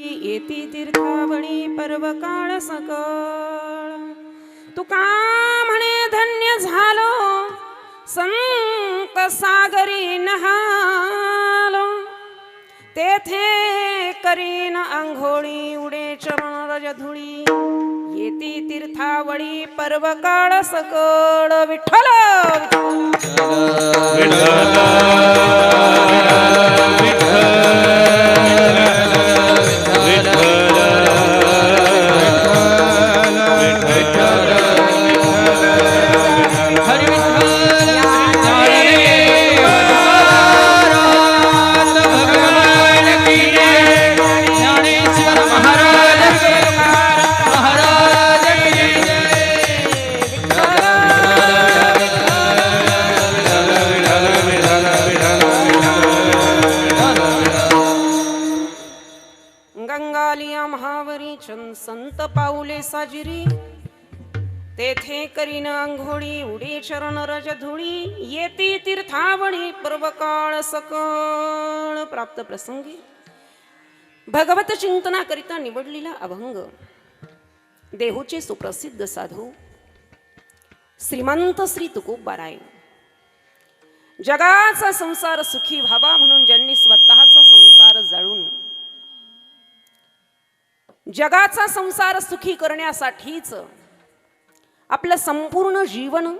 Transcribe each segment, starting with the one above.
येती तीर्थावळी पर्व काळ सकळ. तुका म्हणे धन्य झालो संत सागरी नहालो. तेथे करीन आंघोळी उडे चरण रज धुळी येती तीर्थावळी पर्व काळ सकळ विठ्ठल. love. संत पाऊले साजिरी. तेथे करीन अंघोळी उडी चरण रज धुळी येती तीर्थावणी पर्वकाळ सकळ. प्राप्त प्रसंगी भगवत चिंतनाकरिता निवडलेला अभंग. देहूचे सुप्रसिद्ध साधू श्रीमंत श्री तुकोबाराय. जगाचा संसार सुखी व्हावा म्हणून ज्यांनी स्वतःचा संसार जाळून जगाचा संसार सुखी करण्यासाठीच आपलं संपूर्ण जीवन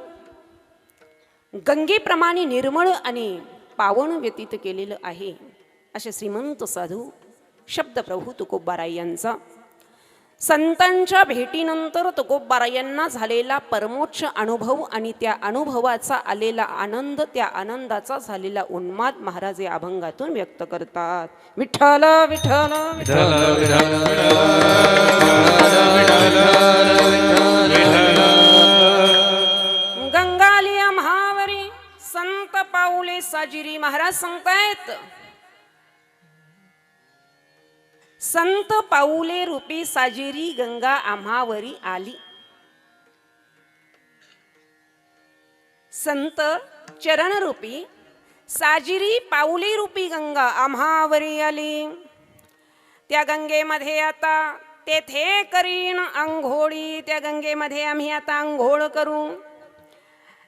गंगेप्रमाणे निर्मळ आणि पावन व्यतीत केलेलं आहे. असे श्रीमंत साधू शब्दप्रभू तुकोबाराय यांचा संतांच्या भेटीनंतर तुकोबारायांना झालेला परमोच्च अनुभव आणि त्या अनुभवाचा आलेला आनंद त्या आनंदाचा झालेला उन्माद महाराज या अभंगातून व्यक्त करतात. विठ्ठल विठ्ठल विठ्ठल. गंगालिया महावरी संत पाऊले साजिरी महाराज सांगतायत. संत पाऊले रूपी साजिरी गंगा आम्हावरी आली. संत चरण रूपी साजिरी पाऊली रूपी गंगा आम्हावरी आली. त्या गंगेमध्ये आता तेथे करीन आंघोळी त्या गंगेमध्ये आम्ही आता आंघोळ करू.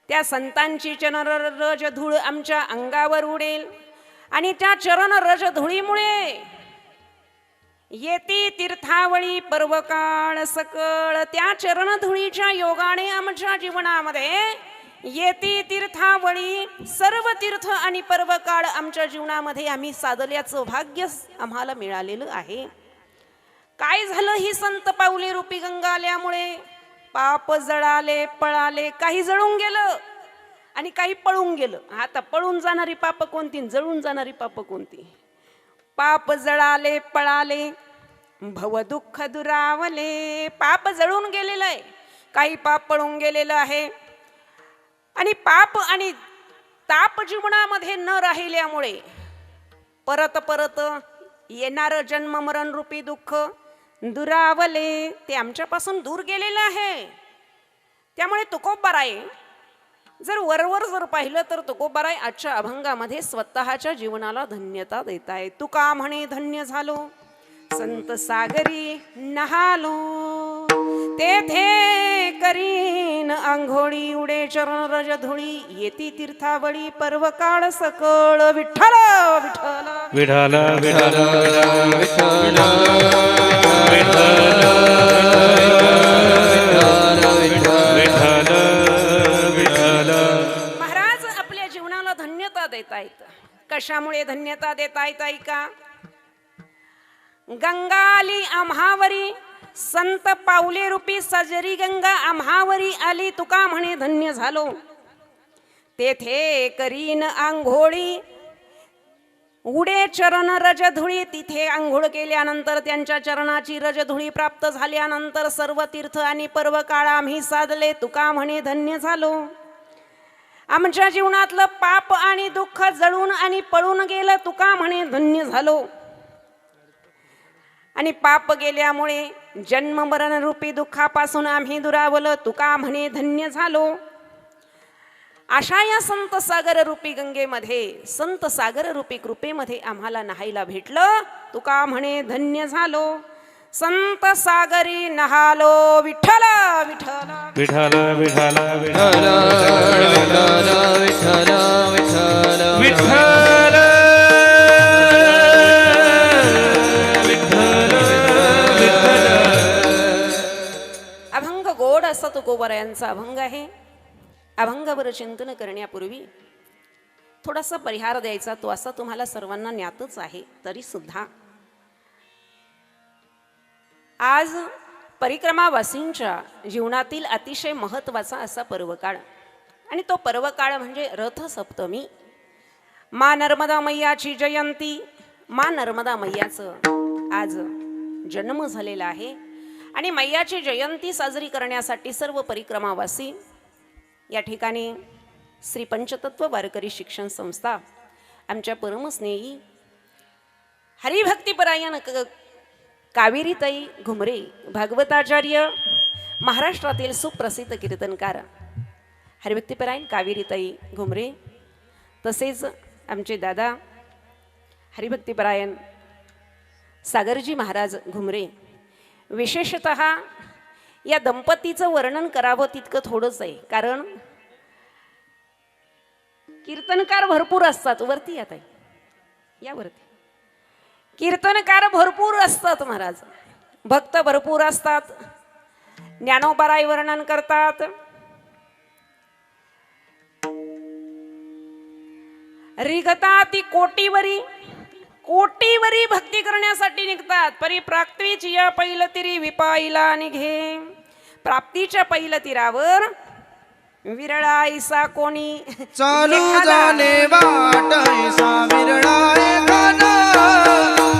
त्या संतांची चरण रज धूळ आमच्या अंगावर उडेल आणि त्या चरण रज धुळीमुळे येती तीर्थावळी पर्वकाळ सकळ. त्या चरणधुळीच्या योगाने आमच्या जीवनामध्ये येती तीर्थावळी सर्व तीर्थ आणि पर्वकाळ आमच्या जीवनामध्ये आम्ही साधल्याचं भाग्य आम्हाला मिळालेलं आहे. काय झालं ही संत पाऊले रूपी गंगा आल्यामुळे पाप जळाले पळाले काही जळून गेलं आणि काही पळून गेलं. आता पळून जाणारी पाप कोणती? जळून जाणारी पाप कोणती? पाप जळाले पळाले भव दुःख दुरावले. पाप जळून गेलेलं आहे. काही पाप पळून गेलेलं आहे. आणि पाप आणि ताप जीवनामध्ये न राहिल्यामुळे परत परत येणारं जन्म मरण रूपी दुःख दुरावले. ते आमच्यापासून दूर गेलेलं आहे. त्यामुळे तुकोबाराय जर वरवर जर पाहिलं तर तुकोबाराय आजच्या अभंगामध्ये स्वतःच्या जीवनाला धन्यता देत आहे तुका म्हणे धन्य झालो. संत सागरी नहालो. तेथे करीन आंघोळी उडे चरण रज धुळी येती तीर्थावळी पर्व काळ सकळ विठ्ठल विठ्ठल. विठाल विठाल देता येत. कशामुळे धन्यता देता येत ऐका? गंगाली आम्हावरी संत पावले रूपी सजरी गंगा आम्हावरी आली तुका म्हणे धन्य झालो. तेथे करीन आंघोळी उडे चरण रजधुळी तिथे आंघोळ केल्यानंतर त्यांच्या चरणाची रजधुळी प्राप्त झाल्यानंतर सर्व तीर्थ आणि पर्व काळ आम्ही साधले तुका म्हणे धन्य झालो. आमच्या जीवनातलं पाप आणि दुःख जळून आणि पळून गेलं तुका म्हणे धन्य झालो. आणि पाप गेल्यामुळे जन्म मरण रूपी दुःखापासून आम्ही दुरावलं तुका म्हणे धन्य झालो. अशा या संत सागर रूपी गंगेमध्ये संत सागर रूपी कृपेमध्ये आम्हाला नहायला भेटलं तुका म्हणे धन्य झालो. संत सागरी नहालो विठ्ठल विठ्ठल. विठ्ठल विठ्ठल विठ्ठल विठ्ठल विठ्ठल. विठ्ठल विठ्ठल विठ्ठल विठ्ठल अभंग गोड असा तो गोवरायांचा अभंग आहे. अभंगावर चिंतन करण्यापूर्वी थोडासा परिहार द्यायचा तो असा तुम्हाला सर्वांना ज्ञातच आहे तरी सुद्धा आज परिक्रमावासींच्या जीवनातील अतिशय महत्त्वाचा असा पर्वकाळ. आणि तो पर्वकाळ म्हणजे रथसप्तमी. मा नर्मदा मैयाची जयंती मा नर्मदा मैयाचं आज जन्म झालेला आहे. आणि मैयाची जयंती साजरी करण्यासाठी सर्व परिक्रमावासी या ठिकाणी श्री पंचतत्व वारकरी शिक्षण संस्था आमच्या परमस्नेही हरिभक्तीपरायण क कावेरीताई घुमरे भागवताचार्य महाराष्ट्रातील सुप्रसिद्ध कीर्तनकार. हरिभक्तीपरायण कावेरीताई घुमरे तसेच आमचे दादा हरिभक्तीपरायण सागरजी महाराज घुमरे. विशेषत या दंपतीचं वर्णन करावं तितकं थोडंच आहे कारण कीर्तनकार भरपूर असतात. वरती आता यावरती या वरती. कीर्तनकार भरपूर असतात महाराज. भक्त भरपूर असतात. ज्ञानोबराई वर्णन करतात. रिगता ती कोटीवरी कोटीवरी भक्ती करण्यासाठी निघतात. परी प्राप्तीची या पैल तिरी विपाईला निघे. प्राप्तीच्या पैल तीरावर विरळाईसा कोणी चालू जाणे वाट विरळा love.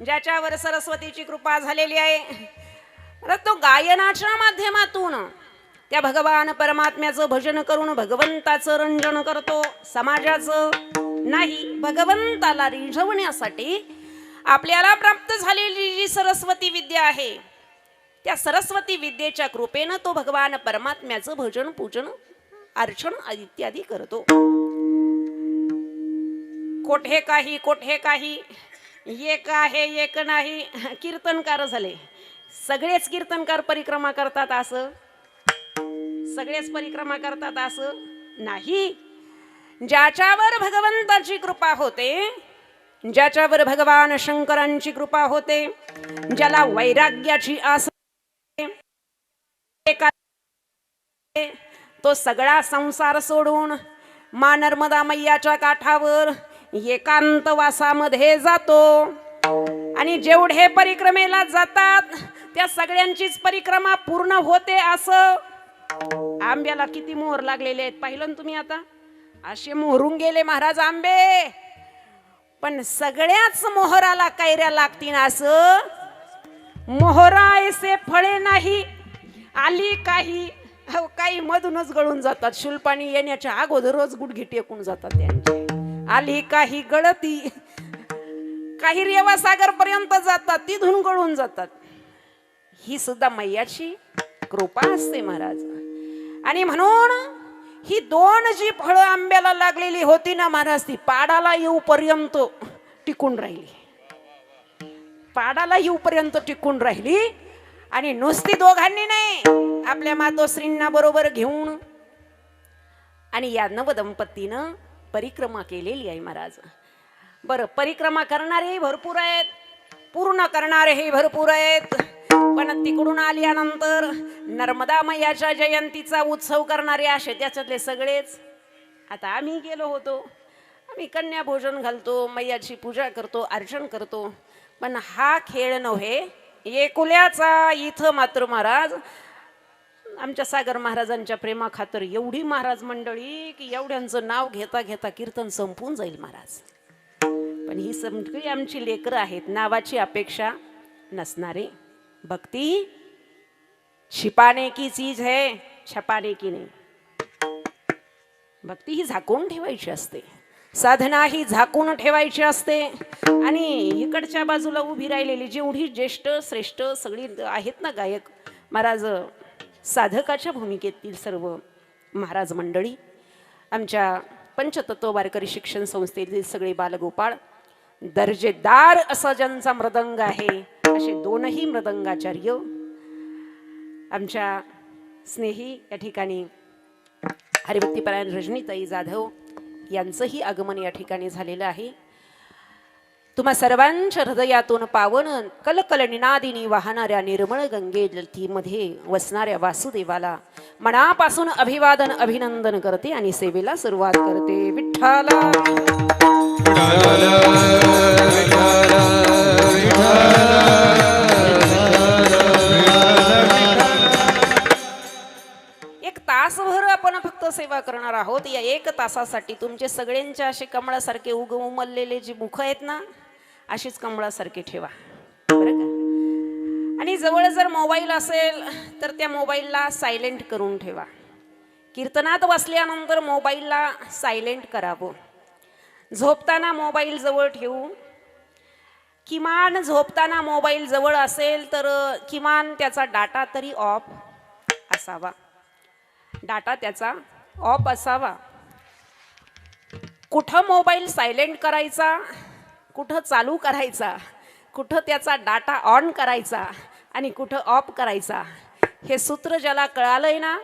ज्याच्यावर सरस्वतीची कृपा झालेली आहे तर तो गायनाच्या माध्यमातून त्या भगवान परमात्म्याचं भजन करून भगवंताचं रंजन करतो. समाजाचं नाही भगवंताला रिझवण्यासाठी आपल्याला प्राप्त झालेली जी सरस्वती विद्या आहे त्या सरस्वती विद्येच्या कृपेनं तो भगवान परमात्म्याचं भजन पूजन अर्चन इत्यादी करतो. कोठे काही कोठे काही एक आहे एक नाही. कीर्तनकार झाले. सगळेच कीर्तनकार परिक्रमा करतात असं. सगळेच परिक्रमा करतात असं नाही. ज्याच्यावर भगवंताची कृपा होते ज्याच्यावर भगवान शंकरांची कृपा होते ज्याला वैराग्याची आस तो सगळा संसार सोडून मा नर्मदा मैयाच्या काठावर एकांत वासामध्ये जातो. आणि जेवढे परिक्रमेला जातात त्या सगळ्यांचीच परिक्रमा पूर्ण होते असं. आंब्याला किती मोहर लागलेले आहेत पाहिलं ना तुम्ही आता? असे मोहरून गेले महाराज आंबे. पण सगळ्याच मोहराला कैऱ्या लागतील असं. मोहरा ऐसे फळे नाही आली काही. काही मधूनच गळून जातात. शुल्पाणी येण्याच्या अगोदरच गुडघे टेकून जातात त्यांचे. आली काही गळती. काही रेवा सागर पर्यंत जातात तिथून गळून जातात. ही सुद्धा मैयाची कृपा असते महाराज. आणि म्हणून ही दोन जी फळं आंब्याला लागलेली होती ना महाराज ती पाडाला येऊपर्यंत टिकून राहिली. पाडाला येऊपर्यंत टिकून राहिली. आणि नुसती दोघांनी नाही आपल्या मातोश्रींना बरोबर घेऊन आणि या नवदंपतीनं परिक्रमा केलेली आहे महाराज. बरं परिक्रमा करणारेही भरपूर आहेत पूर्ण करणारेही भरपूर आहेत. पण तिकडून आल्यानंतर नर्मदा मैयाच्या जयंतीचा उत्सव करणारे असे त्याच्यातले सगळेच. आता आम्ही गेलो होतो. आम्ही कन्या भोजन घालतो मैयाची पूजा करतो अर्चन करतो. पण हा खेळ नव्हे एकुल्याचा इथं मात्र महाराज आमच्या सागर महाराजांच्या प्रेमाखातर एवढी महाराज मंडळी की एवढ्यांचं नाव घेता घेता कीर्तन संपून जाईल महाराज. पण ही सगळी आमची लेकरं आहेत नावाची अपेक्षा नसणारे. भक्ती छिपाने की चीज है छपाने की नाही. भक्ती ही झाकून ठेवायची असते. साधना ही झाकून ठेवायची असते. आणि इकडच्या बाजूला उभी राहिलेली जेवढी ज्येष्ठ श्रेष्ठ सगळी आहेत ना गायक महाराज साधकाच्या भूमिकेतील सर्व महाराज मंडळी आमच्या पंचतत्व वारकरी शिक्षण संस्थेतील सगळे बालगोपाळ दर्जेदार असा ज्यांचा मृदंग आहे असे दोनही मृदंगाचार्य आमच्या स्नेही या ठिकाणी हरिभक्तीपरायण रजनीताई जाधव यांचंही आगमन या ठिकाणी झालेलं आहे. तुम्हा सर्वांच्या हृदयातून पावन कलकल निनादिनी वाहणाऱ्या निर्मळ गंगे जलतीमध्ये वसणाऱ्या वासुदेवाला मनापासून अभिवादन अभिनंदन करते आणि सेवेला सुरुवात करते. विठ्ठला! एक तासभर आपण फक्त सेवा करणार आहोत. या एक तासासाठी तुमचे सगळ्यांचे असे कमळासारखे उग उमललेले जे मुख आहेत ना अशीच कमळासारखी ठेवा. बरं का? आणि जवळ जर मोबाईल असेल तर त्या मोबाईलला सायलेंट करून ठेवा. कीर्तनात बसल्यानंतर मोबाईलला सायलेंट करावं. झोपताना मोबाईल जवळ ठेवू. किमान झोपताना मोबाईल जवळ असेल तर किमान त्याचा डाटा तरी ऑफ असावा. डाटा त्याचा ऑफ असावा. कुठं मोबाईल सायलेंट करायचा? कुठं चालू करायचा? कुठं त्याचा डाटा ऑन करायचा? आणि कुठं ऑफ करायचा? हे सूत्र ज्याला कळालंय ना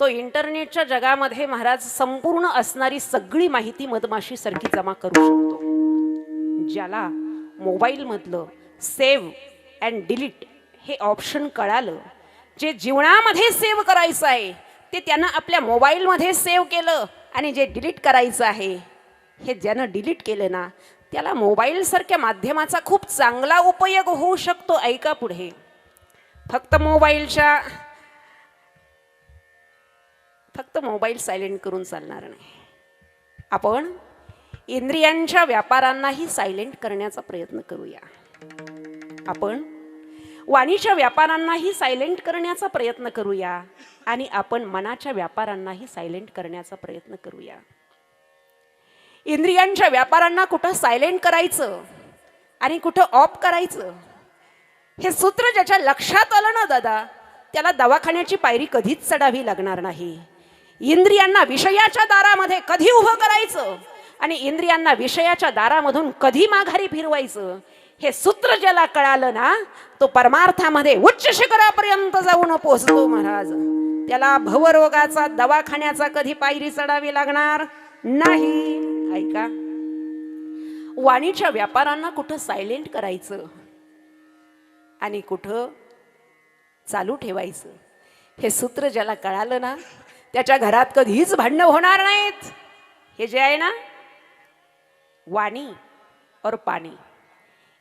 तो इंटरनेटच्या जगामध्ये महाराज संपूर्ण असणारी सगळी माहिती मधमाशीसारखी जमा करू शकतो. ज्याला मोबाईलमधलं सेव्ह अँड डिलीट हे ऑप्शन कळालं जे जीवनामध्ये सेव्ह करायचं आहे ते त्यानं आपल्या मोबाईलमध्ये सेव्ह केलं आणि जे डिलीट करायचं आहे हे ज्यानं डिलीट केलं ना त्याला मोबाईलसारख्या माध्यमाचा खूप चांगला उपयोग होऊ शकतो. ऐका पुढे. फक्त मोबाईलच्या फक्त मोबाईल सायलेंट करून चालणार नाही. आपण इंद्रियांच्या व्यापारांनाही सायलेंट करण्याचा प्रयत्न करूया. आपण वाणीच्या व्यापारांनाही सायलेंट करण्याचा प्रयत्न करूया आणि आपण मनाच्या व्यापारांनाही सायलेंट करण्याचा प्रयत्न करूया. इंद्रियांच्या व्यापारांना कुठं सायलेंट करायचं आणि कुठं ऑफ करायचं? हे सूत्र ज्याच्या लक्षात आलं ना दादा त्याला दवाखान्याची पायरी कधीच चढावी लागणार नाही. इंद्रियांना विषयाच्या दारामध्ये कधी उभं करायचं आणि इंद्रियांना विषयाच्या दारामधून कधी माघारी फिरवायचं? हे सूत्र ज्याला कळालं ना तो परमार्थामध्ये उच्च शिखरापर्यंत जाऊन पोहोचतो महाराज. त्याला भवरोगाचा दवाखान्याचा कधी पायरी चढावी लागणार नाही. ऐका. वाणीच्या व्यापारांना कुठं सायलेंट करायचं? आणि कुठं चालू ठेवायचं? हे सूत्र ज्याला कळालं ना त्याच्या घरात कधीच भांडणं होणार नाहीत. हे जे आहे ना वाणी और पाणी.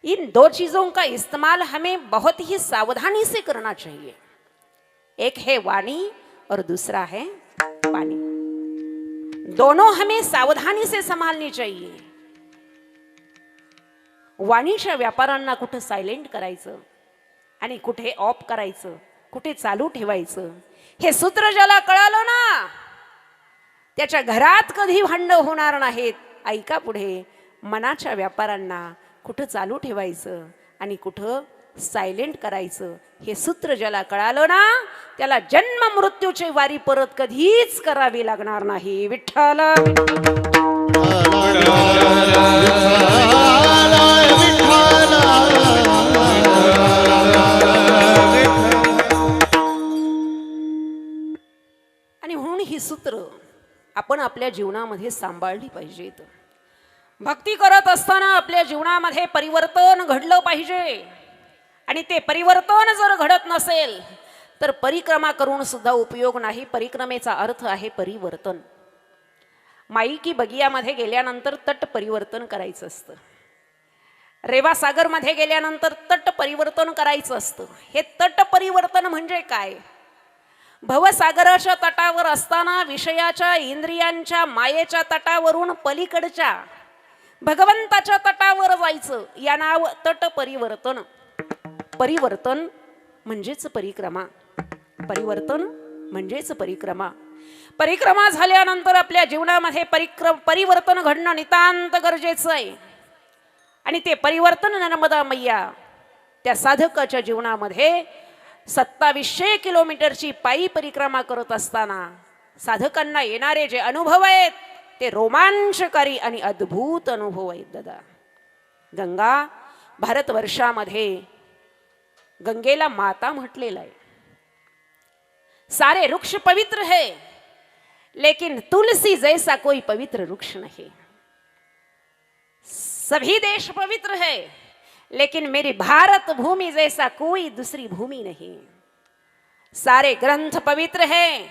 इन दो चीज़ों का इस्तेमाल हमें बहुत ही सावधानी से करना चाहिए। एक है वाणी और दूसरा है पानी दोनों हमें सावधानी से संभालनी चाहिए। वाणीच्या व्यापारांना कुठं सायलेंट करायचं? आणि कुठे ऑफ करायचं? कुठे चालू ठेवायचं? हे सूत्र ज्याला कळालं ना त्याच्या घरात कधी भांड होणार नाहीत. ऐका पुढे मनाच्या व्यापारांना कुठं चालू ठेवायचं आणि कुठं सायलेंट करायचं. हे सूत्र ज्याला कळालं ना त्याला जन्म मृत्यूची वारी परत कधीच करावी लागणार नाही. विठ्ठल! आणि म्हणून ही सूत्र आपण आपल्या जीवनामध्ये सांभाळली पाहिजेत. भक्ती करत असताना आपल्या जीवनामध्ये परिवर्तन घडलं पाहिजे. आणि ते परिवर्तन जर घडत नसेल तर परिक्रमा करून सुद्धा उपयोग नाही. परिक्रमेचा अर्थ आहे परिवर्तन. माई की बगियामध्ये गेल्यानंतर तट परिवर्तन करायचं असतं. रेवा सागरमध्ये गेल्यानंतर तट परिवर्तन करायचं असतं. हे तट परिवर्तन म्हणजे काय? भवसागराच्या तटावर असताना विषयाच्या इंद्रियांच्या मायेच्या तटावरून पलीकडच्या भगवंताच्या तटावर जायचं. या नाव तट परिवर्तन. परिवर्तन म्हणजेच परिक्रमा. परिवर्तन म्हणजेच परिक्रमा. परिक्रमा झाल्यानंतर आपल्या जीवनामध्ये परिक्रम परिवर्तन घडणं नितांत गरजेचं आहे. आणि ते परिवर्तन नर्मदा मैया त्या साधकाच्या जीवनामध्ये सत्तावीसशे किलोमीटरची पायी परिक्रमा करत असताना साधकांना येणारे जे अनुभव आहेत ते रोमांचकारी आणि अद्भुत अनुभव आहेत दादा. गंगा भारतवर्षामध्ये गंगेला माता म्हटलेलं आहे. सारे वृक्ष पवित्र है, लेकिन तुलसी जैसा कोई पवित्र वृक्ष नहीं. सभी देश पवित्र है, लेकिन मेरी भारत भूमि जैसा कोई दूसरी भूमि नहीं. सारे ग्रंथ पवित्र है,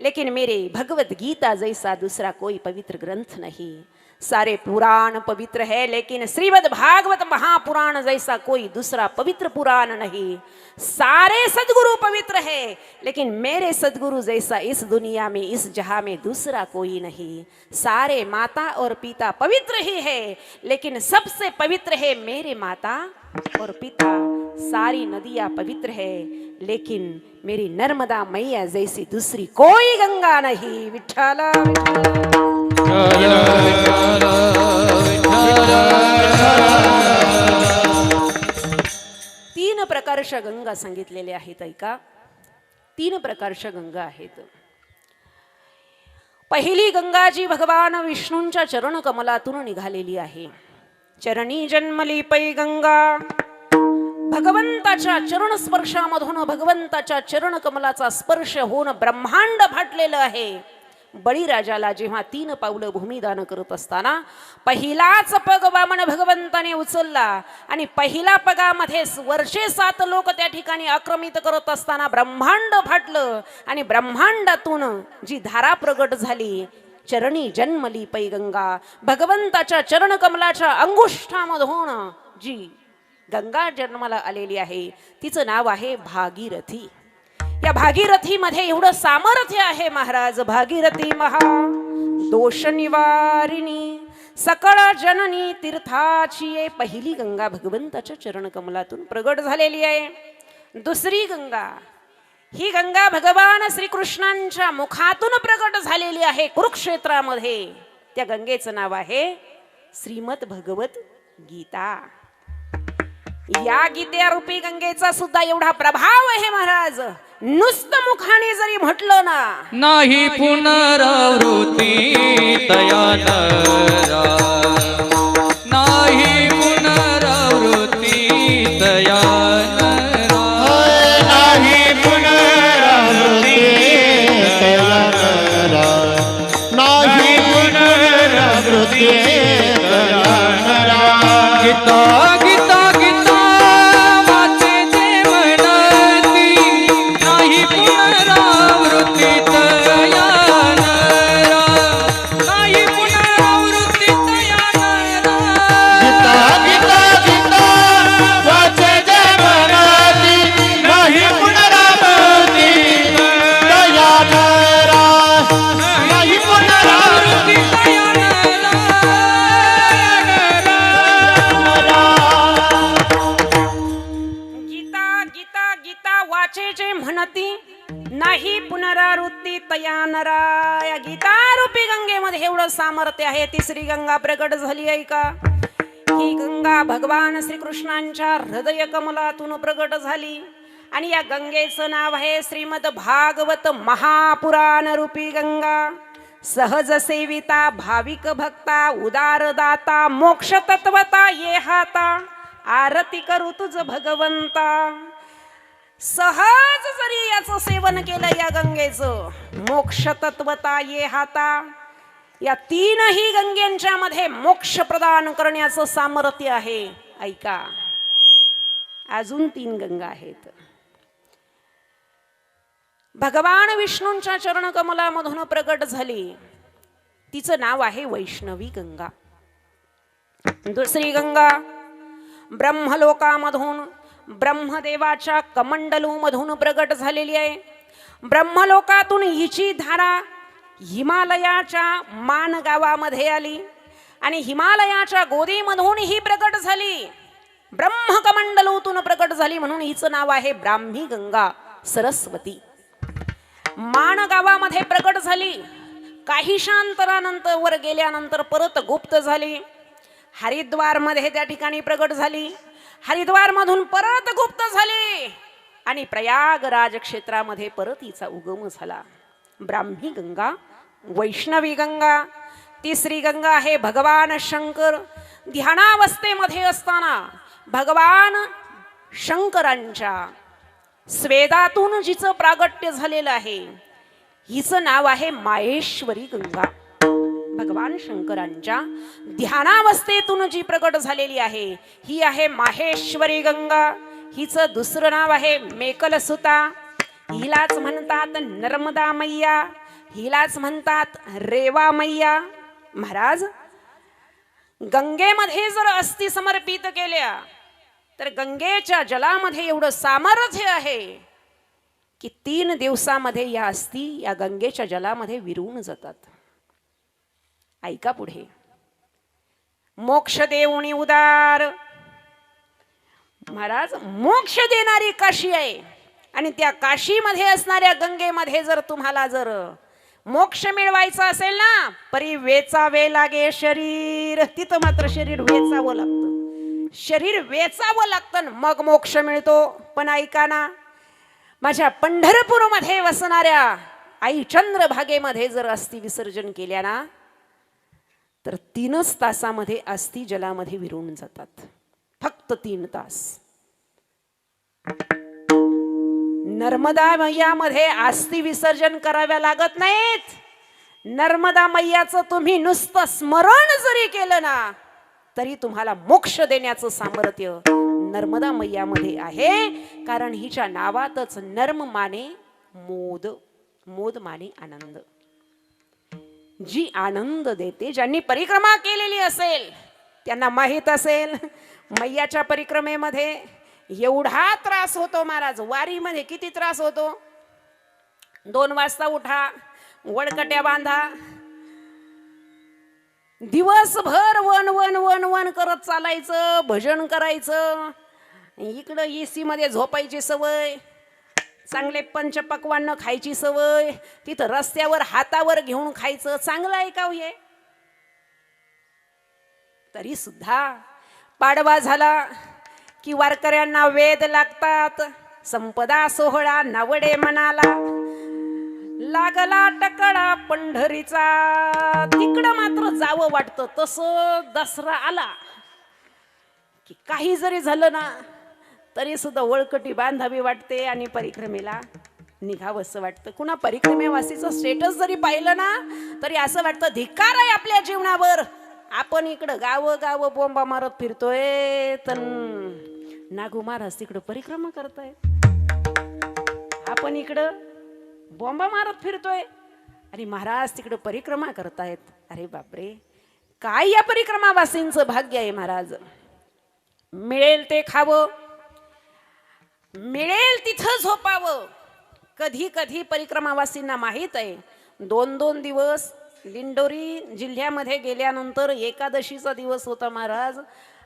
लेकिन मेरे भगवत गीता जैसा दूसरा कोई पवित्र ग्रंथ नहीं. सारे पुराण पवित्र है, लेकिन श्रीमद् भागवत महापुराण जैसा कोई दूसरा पवित्र पुराण नहीं। सारे सदगुरु पवित्र है, लेकिन मेरे सदगुरु जैसा इस दुनिया में, इस जहाँ में दूसरा कोई नहीं। सारे माता और पिता पवित्र ही है, लेकिन सबसे पवित्र है मेरे माता और पिता। सारी नदियाँ पवित्र है, लेकिन मेरी नर्मदा मैया जैसी दूसरी कोई गंगा नहीं। विठ्ठला विठ्ठला। तीन प्रकारच्या गंगा सांगितलेल्या आहेत ऐका. तीन प्रकारच्या गंगा आहेत. पहिली गंगा जी भगवान विष्णूंच्या चरण कमलातून निघालेली आहे. चरणी जन्मली पै गंगा. भगवंताच्या चरण स्पर्शामधून भगवंताच्या चरण कमलाचा स्पर्श होऊन ब्रह्मांड फाटलेलं आहे. बळीराजाला जेव्हा तीन पावलं भूमिदान करत असताना पहिलाच पग वामन भगवंताने उचलला आणि पहिला पगामध्ये वर्षे सात लोक त्या ठिकाणी आक्रमित करत असताना ब्रह्मांड फाटलं आणि ब्रह्मांडातून जी धारा प्रगट झाली चरणी जन्मली पैगंगा. भगवंताच्या चरण कमलाच्या अंगुष्ठामधून जी गंगा जन्माला आलेली आहे तिचं नाव आहे भागीरथी. या भागीरथीमध्ये एवढं सामर्थ्य आहे महाराज. भागीरथी महा दोष निवारिणी सकळ जननी तीर्थाची आहे. पहिली गंगा भगवंताच्या चरण कमलातून प्रगट झालेली आहे. दुसरी गंगा ही गंगा भगवान श्रीकृष्णांच्या मुखातून प्रगट झालेली आहे कुरुक्षेत्रामध्ये. त्या गंगेचं नाव आहे श्रीमद भगवत गीता. या गीतेरूपी गंगेचा सुद्धा एवढा प्रभाव आहे महाराज. नुसतं मुखाने जरी म्हटलं ना नाही पुनरावृत्ती तया श्री गंगा प्रकट झाली आहे का? ही गंगा भगवान श्रीकृष्णांच्या हृदय कमलातून प्रकट झाली. आणि या गंगेचं नाव आहे श्रीमद भागवत महापुराण रूपी गंगा. सहज सेविता भाविक भक्ता उदारदाता मोक्ष तत्वता ये हाता. आरती करू तुझ भगवंता. सहज जरी याचं सेवन केलं या गंगेचं मोक्ष तत्वता ये हाता. या तीनही गंगेंच्या मध्ये मोक्ष प्रदान करण्याचं सामर्थ्य आहे. ऐका. अजून तीन गंगा आहेत. भगवान विष्णूंच्या चरणकमलामधून प्रगट झाली. तिचं नाव आहे वैष्णवी गंगा. दुसरी गंगा ब्रह्मलोकामधून ब्रह्मदेवाच्या कमंडलूमधून प्रगट झालेली आहे. ब्रह्मलोकातून हिची धारा हिमालयाच्या मान गावामध्ये आली आणि हिमालयाच्या गोदीमधून ही प्रकट झाली. ब्रह्मकमंडलोतून प्रकट झाली म्हणून हिचं नाव आहे ब्राह्मी गंगा सरस्वती. मान गावामध्ये प्रकट झाली. काही शांतरानंतर वर गेल्यानंतर परत गुप्त झाली. हरिद्वारमध्ये त्या ठिकाणी प्रकट झाली. हरिद्वारमधून परत गुप्त झाली आणि प्रयागराज क्षेत्रामध्ये परत हिचा उगम झाला. ब्राह्मी गंगा वैष्णवी गंगा तिसरी गंगा आहे भगवान शंकर. ध्यानावस्थेमध्ये असताना भगवान शंकरांच्या स्वेदातून जिचं प्रागट्य झालेलं आहे हिचं नाव आहे माहेश्वरी गंगा. भगवान शंकरांच्या ध्यानावस्थेतून जी प्रकट झालेली आहे ही आहे माहेश्वरी गंगा. हिचं दुसरं नाव आहे मेकलसुता. हिलाच म्हणतात नर्मदा मैया. हिलाच म्हणतात रेवा मैया. महाराज गंगेमध्ये जर अस्थि समर्पित केल्या तर गंगेच्या जलामध्ये एवढं सामर्थ्य आहे की तीन दिवसामध्ये या अस्थी या गंगेच्या जलामध्ये विरून जातात. ऐका पुढे. मोक्ष देऊणी उदार. महाराज मोक्ष देणारी काशी आहे. आणि त्या काशीमध्ये असणाऱ्या गंगेमध्ये जर तुम्हाला जर मोक्ष मिळवायचा असेल ना परी वेचावे लागे शरीर. तिथं मात्र शरीर वेचावं लागतं. शरीर वेचावं लागतं न मग मोक्ष मिळतो. पण ऐका ना माझ्या पंढरपूरमध्ये वसणाऱ्या आई चंद्रभागेमध्ये जर अस्थि विसर्जन केल्या ना तर तीनच तासामध्ये अस्थि जलामध्ये विरून जातात. फक्त तीन तास. नर्मदा मैयामध्ये आस्ती विसर्जन कराव्या लागत नाहीत. नर्मदा मैयाचं तुम्ही नुसतं स्मरण जरी केलं ना तरी तुम्हाला मोक्ष देण्याचं सामर्थ्य नर्मदा मैयामध्ये आहे. कारण हिच्या नावातच नर्म माने मोद मोद माने आनंद. जी आनंद देते ज्यांनी परिक्रमा केलेली असेल त्यांना माहीत असेल मैयाच्या परिक्रमेमध्ये एवढा त्रास होतो महाराज. वारीमध्ये किती त्रास होतो? दोन वाजता उठा वडकट्या बांधा. दिवसभर वन वन वन वन करत चालायचं भजन करायचं. इकडं एसी मध्ये झोपायची सवय चांगले पंचपक्वान्न खायची सवय तिथं रस्त्यावर हातावर घेऊन खायचं चांगलं आहे का हो हे तरी सुद्धा पाडवा झाला. की वारकऱ्यांना वेद लागतात. संपदा सोहळा नावडे मनाला. लागला टकडा पंढरीचा. तिकडं मात्र जावं वाटतं तसं दसरा आला. की काही जरी झालं ना तरी सुद्धा वळकटी बांधावी वाटते आणि परिक्रमेला निघावंसं वाटतं. कुणा परिक्रमेवासीचं स्टेटस जरी पाहिलं ना तरी असं वाटतं धिक्कार आहे आपल्या जीवनावर. आपण इकडं गावं गावं बोंबा मारत फिरतोय तर नागू महाराज तिकडं परिक्रमा करतायत आपण इकडं बॉम्बा मारत फिरतोय. आणि महाराज तिकडं परिक्रमा करतायत. अरे बापरे. काय या परिक्रमावासींचं भाग्य आहे महाराज? मिळेल ते खावं. मिळेल तिथं झोपावं. कधी कधी परिक्रमावासींना माहीत आहे. दोन दोन दिवस दिंडोरी जिल्ह्यामध्ये गेल्यानंतर एकादशीचा दिवस होता महाराज.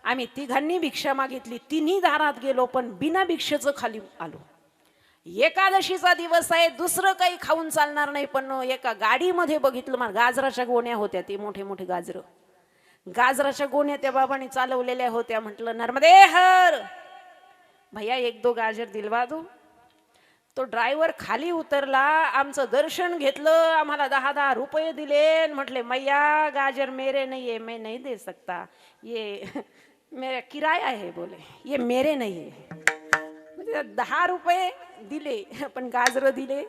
आम्ही तिघांनी भिक्षा मागितली. तिन्ही दारात गेलो पण बिना भिक्षेचं खाली आलो. एकादशीचा दिवस आहे दुसरं काही खाऊन चालणार नाही पण एका गाडीमध्ये बघितलं मला गाजराच्या गोण्या होत्या ते मोठे मोठे गाजरं. गाजराच्या गोण्या त्या बाबांनी चालवलेल्या होत्या म्हटलं नर्मदे हर! भैया एक दो गाजर दिलवा दो. तो ड्रायव्हर खाली उतरला आमचं दर्शन घेतलं आम्हाला दहा दहा रुपये दिले म्हटले मैया गाजर मेरे नाही आहे मैं नाही दे सकता. ये मेरा किराया है बोले। ये मेरे नहीं है। म्हणजे दहा रुपये दिले पण गाजरं दिले।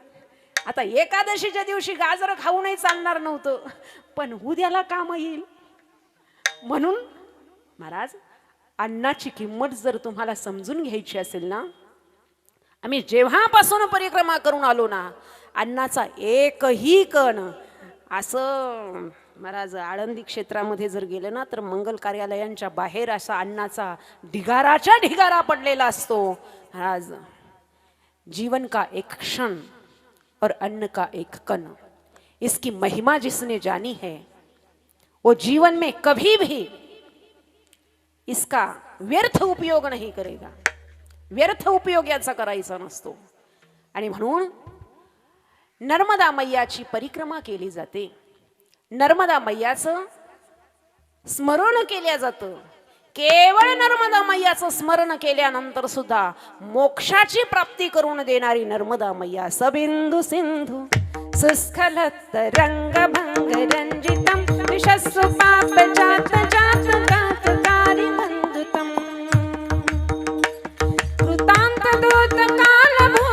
आता एकादशीच्या दिवशी गाजरं खाऊनही चालणार नव्हतं पण उद्याला काम येईल। म्हणून महाराज अन्नाची किंमत जर तुम्हाला समजून घ्यायची असेल ना आम्ही जेव्हापासून परिक्रमा करून आलो ना अन्नाचा एकही कण असं महाराज आळंदी क्षेत्रामध्ये जर गेलं ना तर मंगल कार्यालयांच्या बाहेर असा अन्नाचा ढिगाराच्या ढिगारा पडलेला असतो. महाराज जीवन का एक क्षण और अन्न का एक कण? इसकी महिमा जिसने जानी है वो जीवन में कभी भी इसका व्यर्थ उपयोग नहीं करेगा. व्यर्थ उपयोग याचा करायचा नसतो. आणि म्हणून नर्मदा मैयाची परिक्रमा केली जाते. नर्मदा मैयाचं स्मरण केल्या जातं. केवळ नर्मदा मैयाचं स्मरण केल्यानंतर सुद्धा मोक्षाची प्राप्ती करून देणारी नर्मदा मैया सबिंदू सिंधू सुस्खलत रंग भंग रंजितम विशस्व पाप जात जात गात कारी बंधुतम कृतांत दूत काल भू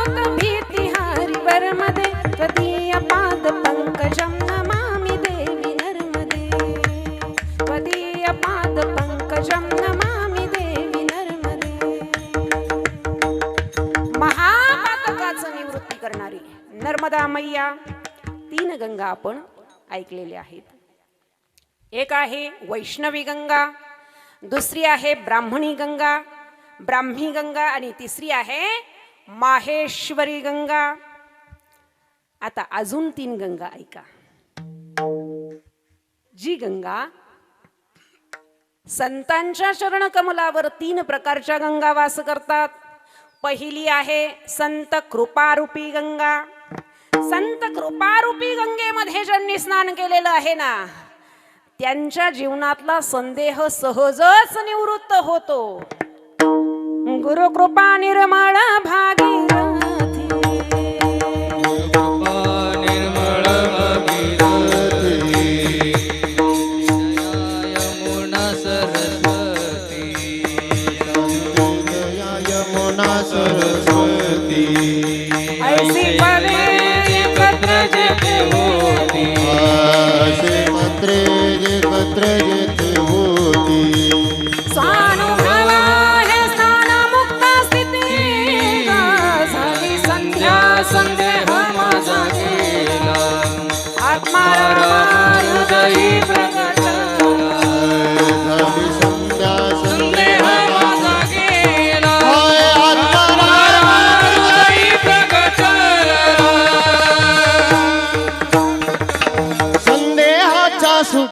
गंगा आपण ऐकलेल्या आहेत. एक आहे वैष्णवी गंगा दुसरी आहे ब्राह्मणी गंगा ब्राह्मी गंगा आणि तिसरी आहे माहेश्वरी गंगा. आता अजून तीन गंगा ऐका. जी गंगा संतांच्या चरणकमलावर तीन प्रकारच्या गंगा वास करतात. पहिली आहे संत कृपारूपी गंगा संत कृपारूपी गंगेमध्ये ज्यांनी स्नान केलेलं आहे ना त्यांच्या जीवनातला संदेह सहजच निवृत्त होतो. गुरुकृपा निर्मळ भागी reggae.